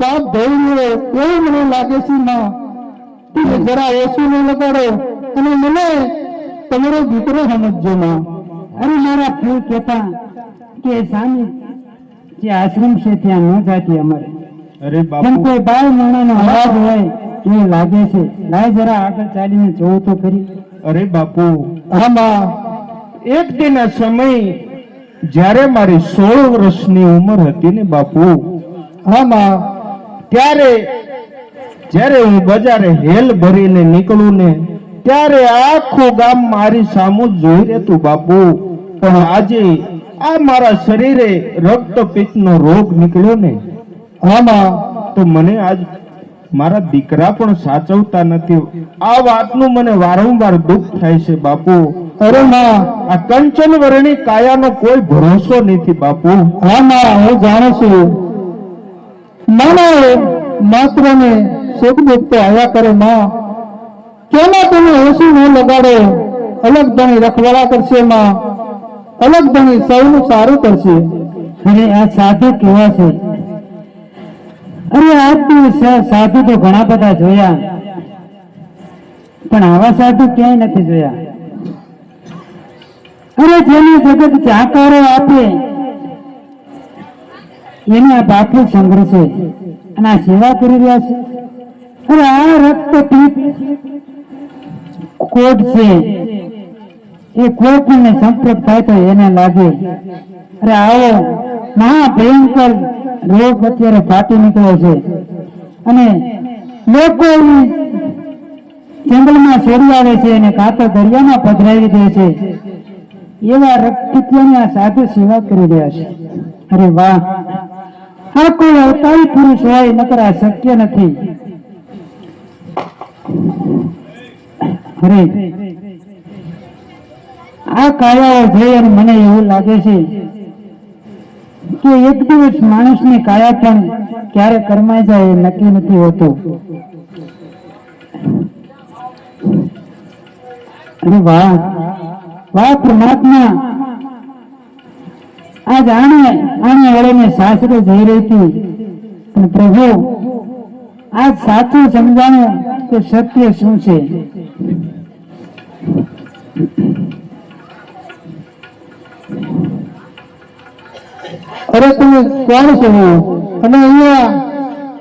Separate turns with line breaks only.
પાપ ધોઈ એવું મને લાગે છે માં જરા ઓછું ન લગાડો અને મને તમારો દીકરો સમજજો માં.
અરે મારા ફૂલ કહેતા કે સામે જે આશ્રમ છે ત્યાં ન જાતી અમારે.
અરે બાપુ.
કોઈ બાળ માણાનો અવાજ હોય એવું લાગે છે લાય જરા આગળ ચાલીને જોવું તો ખરી.
અરે બાપુ. એક દિના સમય જ્યારે મારી સોળ વર્ષની ઉંમર હતી ને બાપુ
હા
ત્યારે જ્યારે હું બજારે હેલ ભરીને નીકળું ને, ત્યારે આખું ગામ મારી સામું જોઈ રહેતું બાપુ. પણ આજે આ મારા શરીરે રક્તપિત્તનો રોગ નીકળ્યો ને.
આમાં
તો મને આજ મારા દીકરા પણ સાચવતા નથી. આ વાતનું મને વારંવાર દુઃખ થાય છે બાપુ.
અરે મા
આ કંચન વર્ણી કાયાનો કોઈ ભરોસો નથી બાપુ.
હા મા હું જાણું છું. માનવ માત્ર સુખ દુઃખ તો આવ્યા કરે માં. કેના તમે ઓછું ન લગાડે? અલગ ધણી રખવાળા કરશે માં. અલગ ધણી સૌનું સારું કરશે.
અરે, આ સાધુ કેવા છે? અરે, આ સાધુ તો ઘણા બધા જોયા. પણ આવા સાધુ ક્યાંય નથી જોયા. અરે, જેને જગત જાકારો આપે એને આ બાપુ સંગ્રહ છે અને આ સેવા કરી રહ્યા છે. અરે આ રક્ત કોટ છે. એ પણ સંપર્ક થાય તો એને લાગે. અરે આવો મહા ભયંકર રોગ અત્યારે ફાટી નીકળ્યો છે. અને લોકો જંગલમાં છોડી આવે છે અને કાતો દરિયામાં પધરાવી દે છે. એવા રક્તપિત્યાની આ સાધુ સેવા કરી રહ્યા છે. અરે વાહ. આ કોઈ અવતારી પુરુષ હોય, નકર આ શક્ય નથી. અરે આ કાયાઓ જોઈ અને મને એવું લાગે છે કે એક દિવસ માણસની કાયા પણ ક્યારે કરમાઈ જાય એ નક્કી નથી હોતું. અરે વાહ વાહ પરમાત્મા આજ આણે આણે વળીને સાસરે જઈ રહી હતી. પણ પ્રભુ, આજ સાચું સમજાણું કે સત્ય શું છે?
અરે તમે કોણ છો? અને અહીંયા